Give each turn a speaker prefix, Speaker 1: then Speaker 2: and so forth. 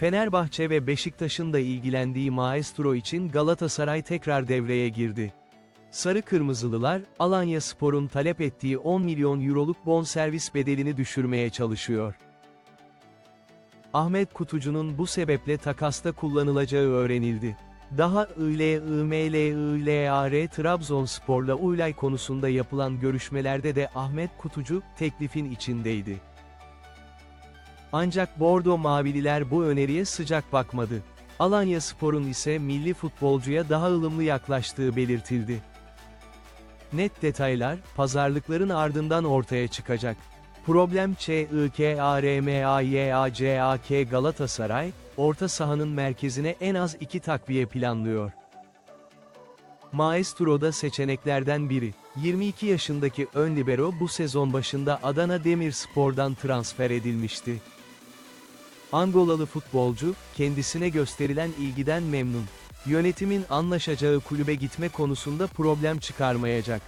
Speaker 1: Fenerbahçe ve Beşiktaş'ın da ilgilendiği Maestro için Galatasaray tekrar devreye girdi. Sarı Kırmızılılar, Alanya Spor'un talep ettiği 10 milyon euroluk bonservis bedelini düşürmeye çalışıyor. Ahmet Kutucu'nun bu sebeple takasta kullanılacağı öğrenildi. Daha ILIMLILAR Trabzonspor'la Uylay konusunda yapılan görüşmelerde de Ahmet Kutucu, teklifin içindeydi. Ancak Bordo Mavililer bu öneriye sıcak bakmadı. Alanya Spor'un ise milli futbolcuya daha ılımlı yaklaştığı belirtildi. Net detaylar, pazarlıkların ardından ortaya çıkacak. Problem ÇİKARMAYACAK Galatasaray, orta sahanın merkezine en az iki takviye planlıyor. Maestro da seçeneklerden biri. 22 yaşındaki ön libero bu sezon başında Adana Demirspor'dan transfer edilmişti. Angolalı futbolcu, kendisine gösterilen ilgiden memnun. Yönetimin anlaşacağı kulübe gitme konusunda problem çıkarmayacak.